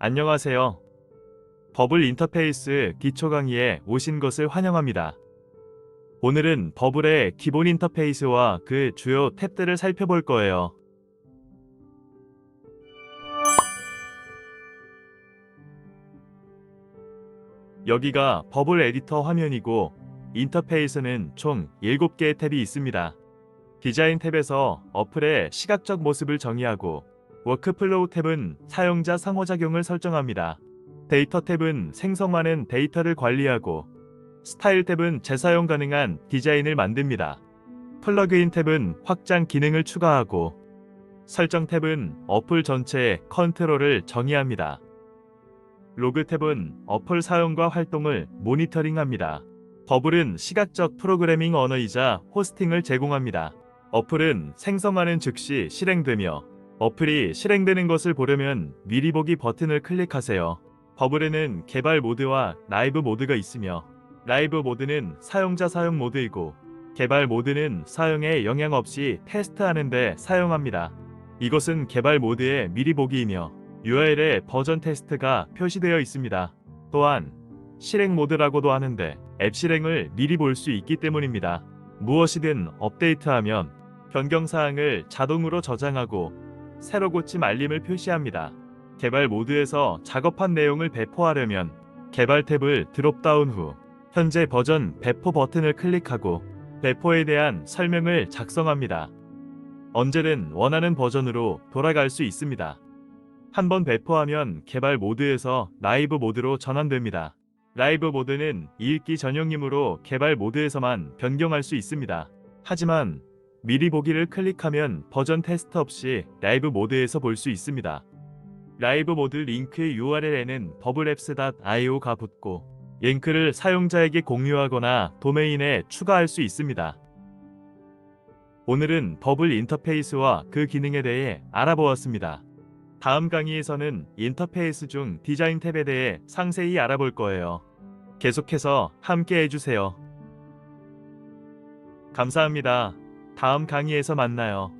안녕하세요. 버블 인터페이스 기초 강의에 오신 것을 환영합니다. 오늘은 버블의 기본 인터페이스와 그 주요 탭들을 살펴볼 거예요. 여기가 버블 에디터 화면이고 인터페이스는 총 7개의 탭이 있습니다. 디자인 탭에서 어플의 시각적 모습을 정의하고 워크플로우 탭은 사용자 상호작용을 설정합니다. 데이터 탭은 생성하는 데이터를 관리하고 스타일 탭은 재사용 가능한 디자인을 만듭니다. 플러그인 탭은 확장 기능을 추가하고 설정 탭은 어플 전체의 컨트롤을 정의합니다. 로그 탭은 어플 사용과 활동을 모니터링합니다. 버블은 시각적 프로그래밍 언어이자 호스팅을 제공합니다. 어플은 생성하는 즉시 실행되며 어플이 실행되는 것을 보려면 미리 보기 버튼을 클릭하세요. 버블에는 개발 모드와 라이브 모드가 있으며 라이브 모드는 사용자 사용 모드이고 개발 모드는 사용에 영향 없이 테스트하는 데 사용합니다. 이것은 개발 모드의 미리 보기이며 URL에 버전 테스트가 표시되어 있습니다. 또한 실행 모드라고도 하는데 앱 실행을 미리 볼 수 있기 때문입니다. 무엇이든 업데이트하면 변경 사항을 자동으로 저장하고 새로 고침 알림을 표시합니다. 개발 모드에서 작업한 내용을 배포하려면 개발 탭을 드롭다운 후 현재 버전 배포 버튼을 클릭하고 배포에 대한 설명을 작성합니다. 언제든 원하는 버전으로 돌아갈 수 있습니다. 한번 배포하면 개발 모드에서 라이브 모드로 전환됩니다. 라이브 모드는 읽기 전용이므로 개발 모드에서만 변경할 수 있습니다. 하지만 미리 보기를 클릭하면 버전 테스트 없이 라이브 모드에서 볼 수 있습니다. 라이브 모드 링크의 URL에는 bubblapps.io가 붙고 링크를 사용자에게 공유하거나 도메인에 추가할 수 있습니다. 오늘은 버블 인터페이스와 그 기능에 대해 알아보았습니다. 다음 강의에서는 인터페이스 중 디자인 탭에 대해 상세히 알아볼 거예요. 계속해서 함께 해주세요. 감사합니다. 다음 강의에서 만나요.